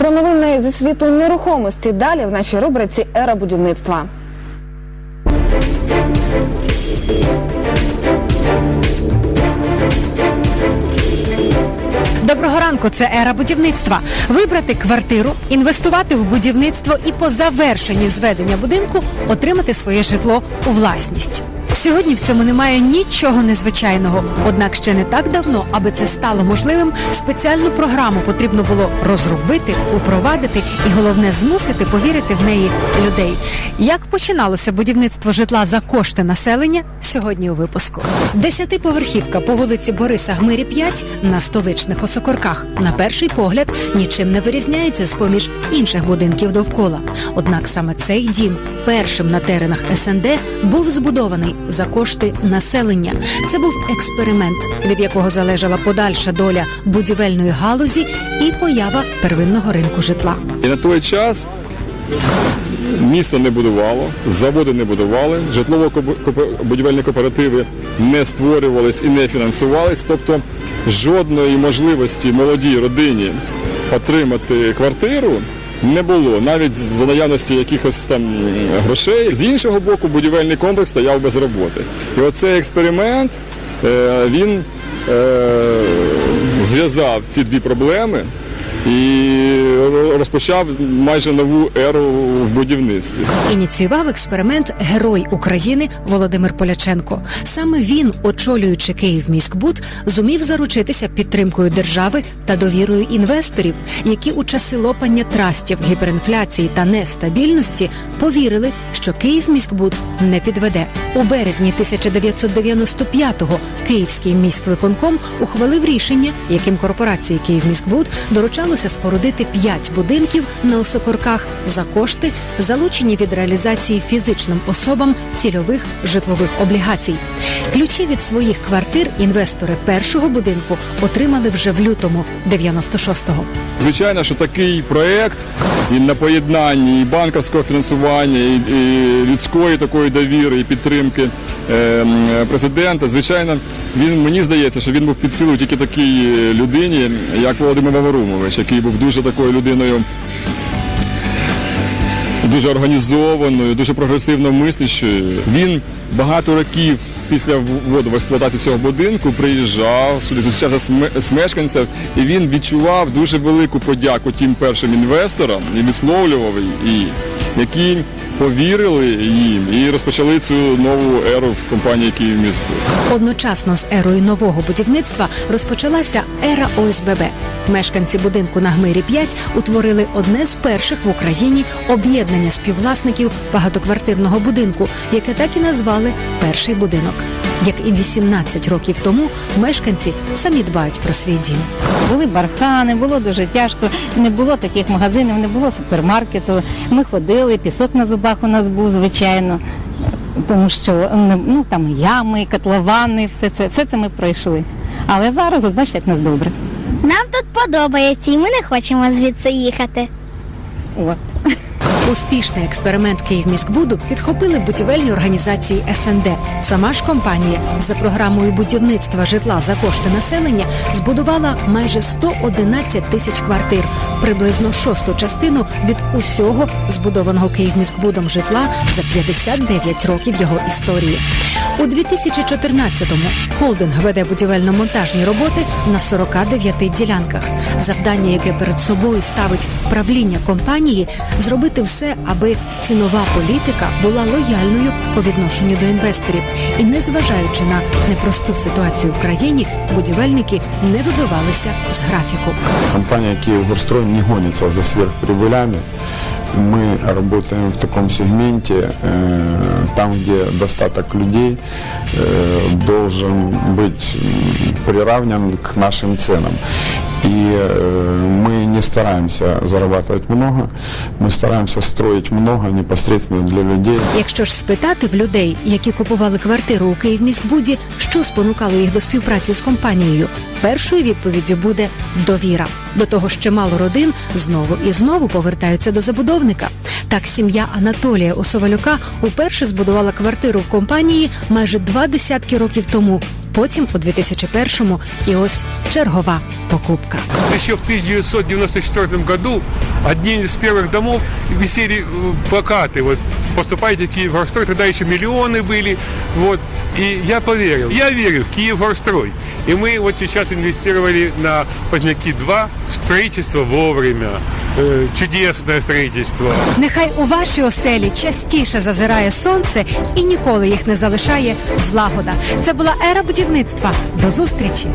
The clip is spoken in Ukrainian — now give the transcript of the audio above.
Про новини зі світу нерухомості далі в нашій рубриці Ера будівництва. Доброго ранку, це ера будівництва. Вибрати квартиру, інвестувати в будівництво і по завершенні зведення будинку отримати своє житло у власність. Сьогодні в цьому немає нічого незвичайного. Однак ще не так давно, аби це стало можливим, спеціальну програму потрібно було розробити, упровадити і головне змусити повірити в неї людей. Як починалося будівництво житла за кошти населення сьогодні у випуску? Десятиповерхівка по вулиці Бориса Гмирі 5 на столичних осокорках на перший погляд нічим не вирізняється з поміж інших будинків довкола. Однак саме цей дім першим на теренах СНД був збудований за кошти населення. Це був експеримент, від якого залежала подальша доля будівельної галузі і поява первинного ринку житла. І на той час місто не будувало, заводи не будували, житлово-будівельні кооперативи не створювались і не фінансувались. Тобто жодної можливості молодій родині отримати квартиру не було, навіть за наявності якихось там грошей. З іншого боку, будівельний комплекс стояв без роботи. І оцей експеримент е, він е, зв'язав ці дві проблеми і розпочав майже нову еру в будівництві. Ініціював експеримент Герой України Володимир Поляченко. Саме він, очолюючи Київміськбуд, зумів заручитися підтримкою держави та довірою інвесторів, які у часи лопання трастів, гіперінфляції та нестабільності повірили, що Київміськбуд не підведе. У березні 1995-го Київський міськвиконком ухвалив рішення, яким корпорації Київміськбуд доручалося спорудити п'ять будинків на осокорках за кошти, залучені від реалізації фізичним особам цільових житлових облігацій. Ключі від своїх квартир інвестори першого будинку отримали вже в лютому 96-го. Звичайно, що такий проєкт він на поєднанні і банківського фінансування, і, і людської такої довіри, і підтримки президента. Звичайно, він мені здається, що він був під силу тільки такій людині, як Володимир Ваварумович, який був дуже такою людиною. Дуже організованою, дуже прогресивно мислячою. Він багато років після вводу в експлуатацію цього будинку приїжджав сюди, зустрічався з ме- мешканців, і він відчував дуже велику подяку тим першим інвесторам і висловлював її, які повірили їм і розпочали цю нову еру в компанії «Київміськбуд». Одночасно з ерою нового будівництва розпочалася ера ОСББ. Мешканці будинку на Гмирі 5 утворили одне з перших в Україні об'єднання співвласників багатоквартирного будинку, яке так і назвали перший будинок. Як і 18 років тому, мешканці самі дбають про свій дім. Були бархани, було дуже тяжко. Не було таких магазинів, не було супермаркету. Ми ходили, пісок на зубах у нас був, звичайно. Тому що ну, там ями, котловани, все це, все це ми пройшли. Але зараз, от бачите, як нас добре. Нам тут подобається, і ми не хочемо звідси їхати. От. Успішний експеримент Київміськбуду підхопили будівельні організації СНД. Сама ж компанія за програмою будівництва житла за кошти населення збудувала майже 111 тисяч квартир, приблизно шосту частину від усього збудованого Київміськбудом житла за 59 років його історії. У 2014-му холдинг веде будівельно-монтажні роботи на 49 ділянках. Завдання, яке перед собою ставить правління компанії, зробити все, аби цінова політика була лояльною по відношенню до інвесторів. І незважаючи на непросту ситуацію в країні, будівельники не вибивалися з графіку. Компания «Киевгорстрой» не гонится за сверхприбылями. Мы работаем в таком сегменте, э, там, где достаток людей э, должен быть м, приравнен к нашим ценам. И э, мы не стараемся зарабатывать много, мы стараемся строить много непосредственно для людей. Якщо ж спитати в людей, які купували квартиру у Київміськбуді, що спонукало їх до співпраці з компанією, першою відповіддю буде довіра. До того ж, чимало родин знову і знову повертаються до забудовника. Так, сім'я Анатолія Осовалюка уперше збудувала квартиру в компанії майже два десятки років тому. потім у 2001-му і ось чергова покупка. Еще в 1994 году одни из первых домов висели э, плакаты. Вот поступайте в Киевгорстрой, тогда еще миллионы были. Вот. И я поверил. Я верю в Киевгорстрой. И мы вот сейчас инвестировали на Поздняки 2. Строительство вовремя. Е, чудесне чудесное строительство. Нехай у вашій оселі частіше зазирає сонце і ніколи їх не залишає злагода. Це була ера будівництва. До зустрічі.